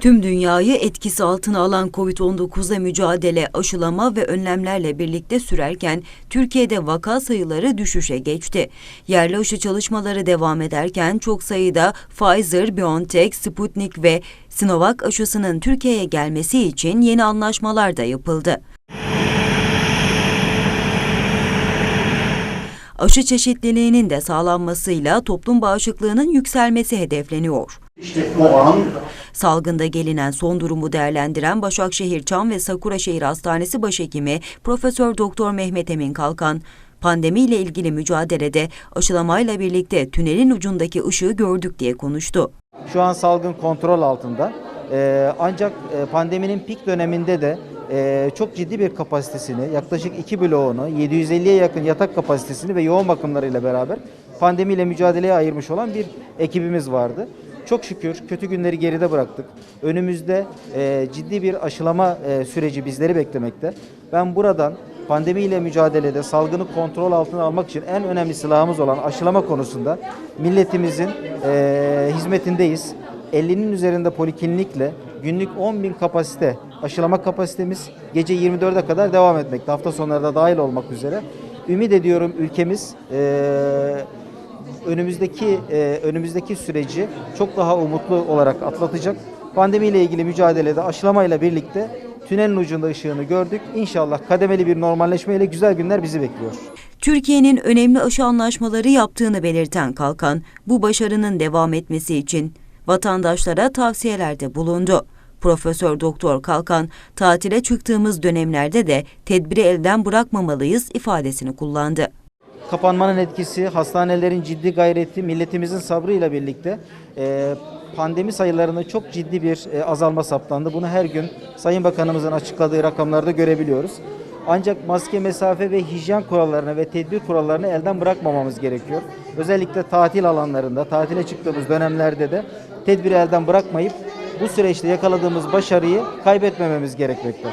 Tüm dünyayı etkisi altına alan Covid-19'la mücadele, aşılama ve önlemlerle birlikte sürerken Türkiye'de vaka sayıları düşüşe geçti. Yerli aşı çalışmaları devam ederken çok sayıda Pfizer, BioNTech, Sputnik ve Sinovac aşısının Türkiye'ye gelmesi için yeni anlaşmalar da yapıldı. Aşı çeşitliliğinin de sağlanmasıyla toplum bağışıklığının yükselmesi hedefleniyor. İşte o an Salgında gelinen son durumu değerlendiren Başakşehir Çam ve Sakuraşehir Hastanesi Başhekimi Profesör Doktor Mehmet Emin Kalkan, pandemiyle ilgili mücadelede aşılamayla birlikte tünelin ucundaki ışığı gördük diye konuştu. Şu an salgın kontrol altında. Ee, ancak e, pandeminin pik döneminde de e, çok ciddi bir kapasitesini, yaklaşık 2 bloğunu, 750'ye yakın yatak kapasitesini ve yoğun bakımlarıyla beraber pandemiyle mücadeleye ayırmış olan bir ekibimiz vardı. Çok şükür kötü günleri geride bıraktık. Önümüzde e, ciddi bir aşılama e, süreci bizleri beklemekte. Ben buradan pandemiyle mücadelede salgını kontrol altına almak için en önemli silahımız olan aşılama konusunda milletimizin e, hizmetindeyiz. 50'nin üzerinde poliklinikle günlük 10 bin kapasite aşılama kapasitemiz gece 24'e kadar devam etmekte. Hafta sonları da dahil olmak üzere. Ümit ediyorum ülkemiz e, önümüzdeki e, önümüzdeki süreci çok daha umutlu olarak atlatacak. Pandemiyle ilgili mücadelede aşılamayla birlikte tünelin ucunda ışığını gördük. İnşallah kademeli bir normalleşmeyle güzel günler bizi bekliyor. Türkiye'nin önemli aşı anlaşmaları yaptığını belirten Kalkan, bu başarının devam etmesi için vatandaşlara tavsiyelerde bulundu. Profesör Doktor Kalkan, tatile çıktığımız dönemlerde de tedbiri elden bırakmamalıyız ifadesini kullandı. Kapanmanın etkisi, hastanelerin ciddi gayreti, milletimizin sabrıyla birlikte e, pandemi sayılarında çok ciddi bir e, azalma saptandı. Bunu her gün Sayın Bakanımızın açıkladığı rakamlarda görebiliyoruz. Ancak maske, mesafe ve hijyen kurallarını ve tedbir kurallarını elden bırakmamamız gerekiyor. Özellikle tatil alanlarında, tatile çıktığımız dönemlerde de tedbiri elden bırakmayıp bu süreçte yakaladığımız başarıyı kaybetmememiz gerekmekte.